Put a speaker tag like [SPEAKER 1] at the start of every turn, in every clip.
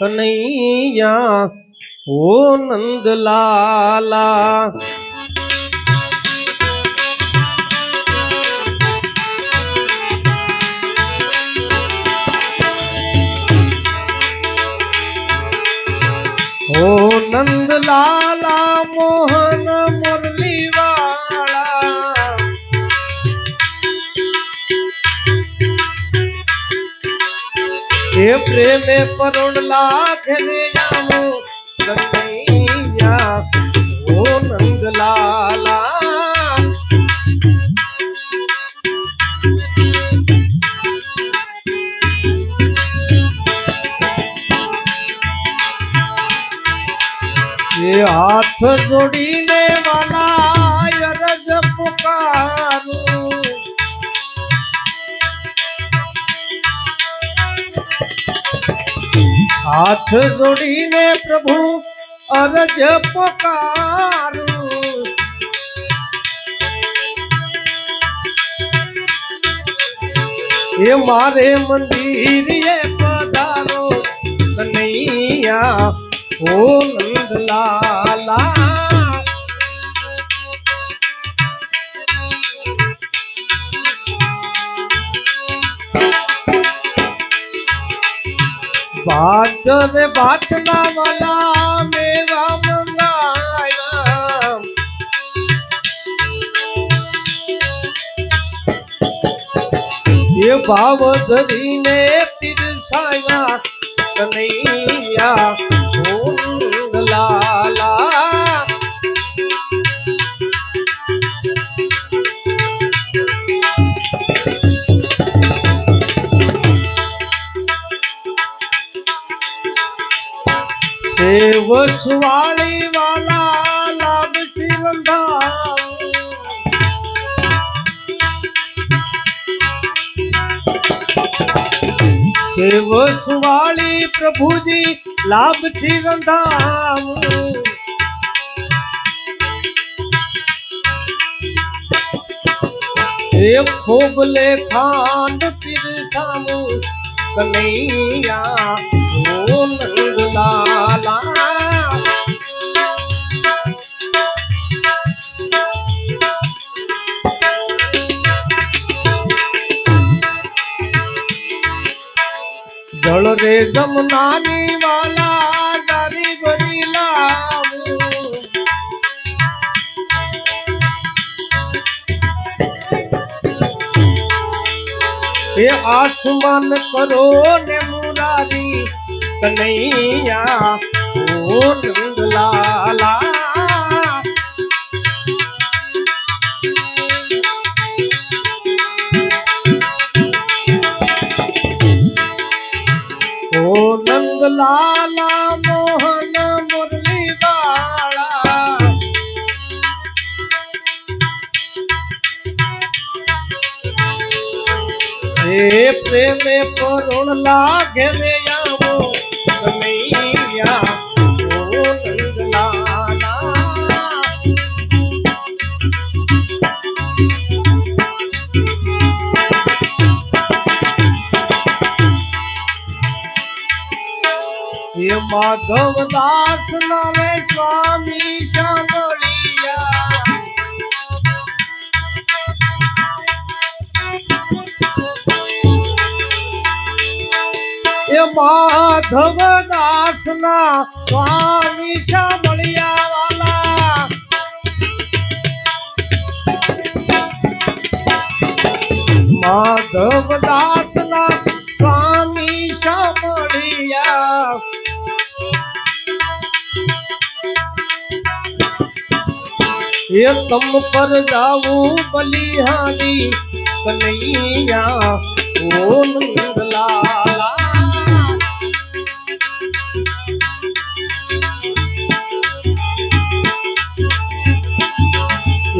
[SPEAKER 1] કનૈયા ઓ નંદલાલા ઓ નંદલાલા મોહન हे प्रेम करुण लाख ओ नंद ये हाथ जोड़ी હાથ જોડીને પ્રભુ અરજ પકારું. એ મારે મંદિરે પધારો કનૈયા ઓ નંદલાલા બાત રે બાતના વાલા મેવા મંગાયા એ ભાવ ધરીને તિરસાયા કનૈયા वाला लाभ शिवन शिव सुवाली प्रभु जी लाभ शिवन खूब ले खान फिर सामू, कन्हैया ओ જમનાની વાલા ભરી લાવું. એ આસમાન કરો ને મુરારી કનૈયા ઓ નંદલાલા ઓ નંદલાલા મોહન મુરલી વાળા હે પ્રેમે પરુણ લાગે રે હે માધવદાસ નામે સ્વામી સાંભળિયા. એ માધવદાસ ના સ્વામી સાંભળિયા વાલા માધવદાસ ये तम पर जाऊ बलिहारी कन्हैया, ओ नंदलाल।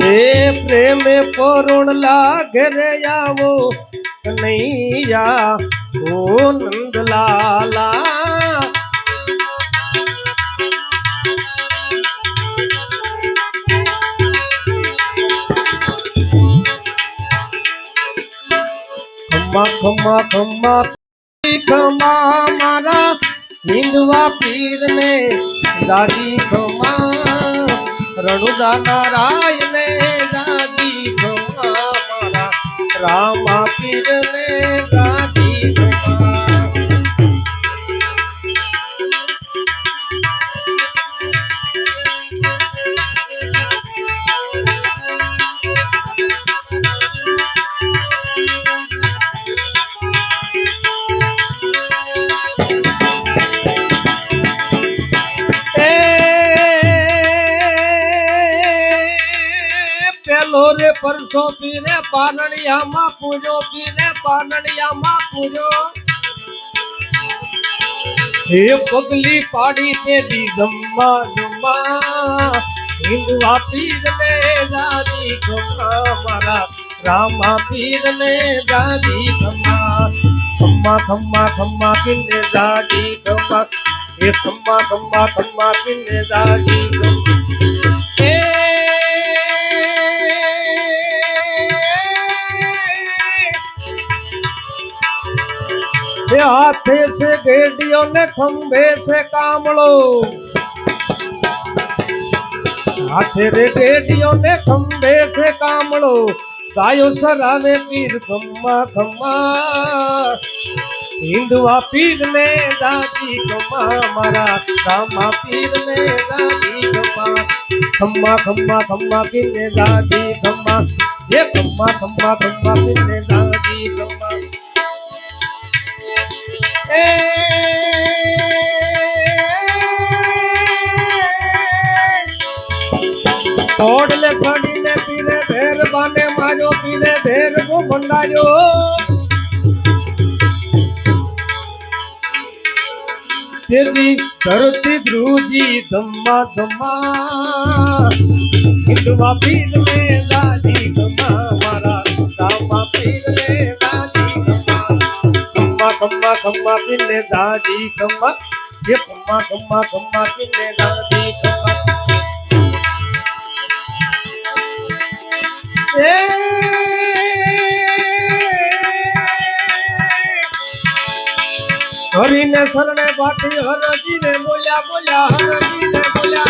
[SPEAKER 1] ये प्रेम करुण लागे रे आओ कन्हैया, ओ नंदलाला। ખમ્મા ખમ્મા ખમા મારા હિંદવા પીર ને દાદી ખમા. રણુદા નારાય પરસો પીને પારણિયામાં પૂજો પીને પારણિયામાં પૂજો હે પગલી પાડી તેડી જમવા જમવા હિંદવા પીર ને દાદી ગમા મારા રામા પીર ને દાદી ગમા ખમ્મા ખમ્મા ખમ્મા પીને દાદી ગમા એ ખમ્મા ખમ્મા ખમ્મા પીને દાદી ગમા हाथे से गेडियों ने खंभे से कामड़ो हाथे रे गेडियों ने खंभे से कामड़ो गायो सरावे पीर खम्मा खम्मा। हिंदुआ पीर ने दादी खम्मा मारा। रामा पीर ने दादी खम्मा। खम्मा खम्मा खम्मा पीर ने दादी खम्मा। ये खम्मा खम्मा खम्मा पीर ने दादी ले ले बाने मारो पीले ढेर घूमायो धरती ध्रुजी दम्मा दम्मा हिंदुआ पीर में लाली दम्मा हमारा दम्मा पीर में खम्मा खम्मा, पिल्ले दादी, खम्मा। ये खम्मा खम्मा खम्मा, पिल्ले दादी, खम्मा। हरि ने शरण बाटी, हर जी ने बोलिया बोलिया हर जी ने बोलिया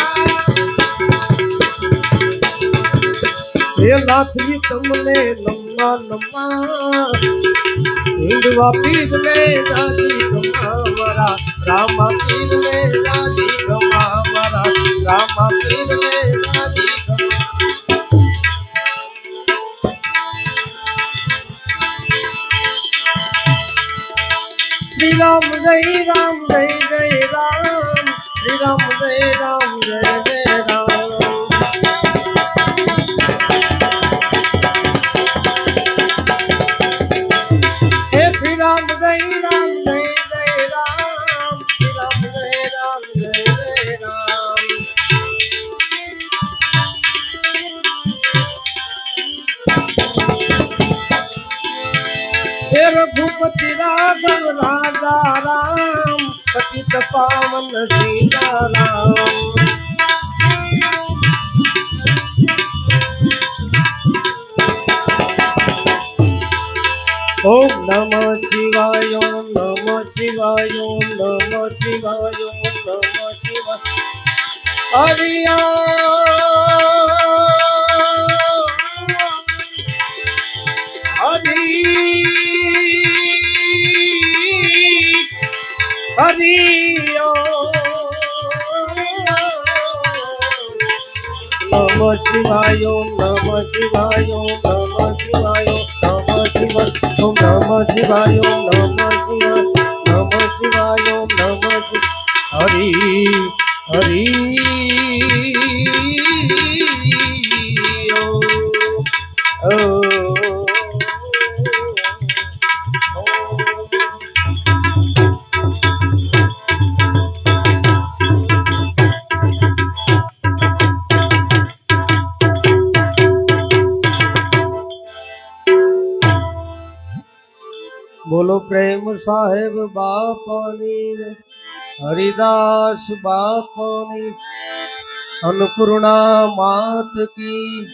[SPEAKER 1] ये नाथ तुमने नम નમ્મા હિંદવા પીર ને દાદી ગમા મારા રામા પીર ને દાદી ગમા મારા રામા પીર ને દાદી શ્રી રામ જય રામ જય જય રામ શ્રી રામ જય રામ જય જય પતિત પાવન સીતા રામ ઓમ નમ શિવાય ઓમ નમ શિવાય ઓમ નમ શિવાય ઓમ નમ શિવાય હરિ હરિ નમ શિવાયો નમ શિવાયો નમ શિવાયો નમ શિવાયો. નમ શિવાયો, નમ શિવાય, નમ શિવાયો, નમ હરિ હરિ. પ્રેમ સાહેબ બાપાની હરિદાસ બાપાની અન્નપૂર્ણા માત કી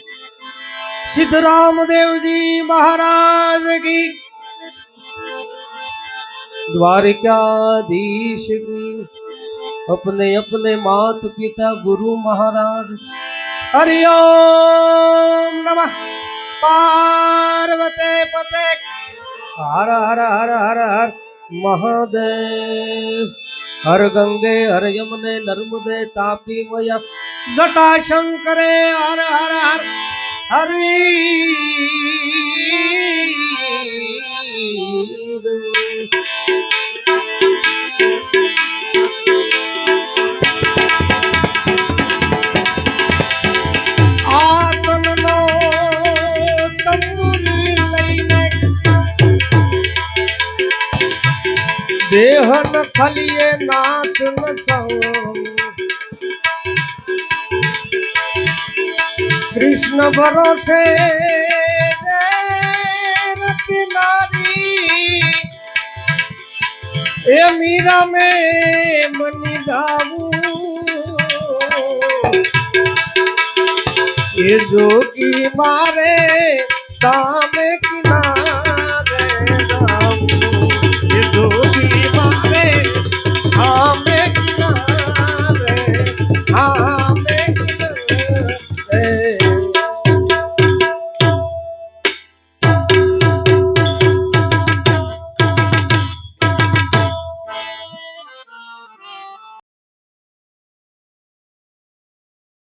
[SPEAKER 1] સિદ્ધરામ દેવજી મહારાજ કી द्वारिकाधीश की अपने अपने मात पिता गुरु महाराज हरिओम नमः पार्वते पते हर हर हर हर हर महादेव। हर गंगे, हर यमुने, नर्मदे, तापी मय। जटा शंकरे, हर हर हर हरी દેહન ખલીએ નાશ ન સૌ કૃષ્ણ ભરોસે એ મીરા મેં મની જાવું એ જોગી મારે સામ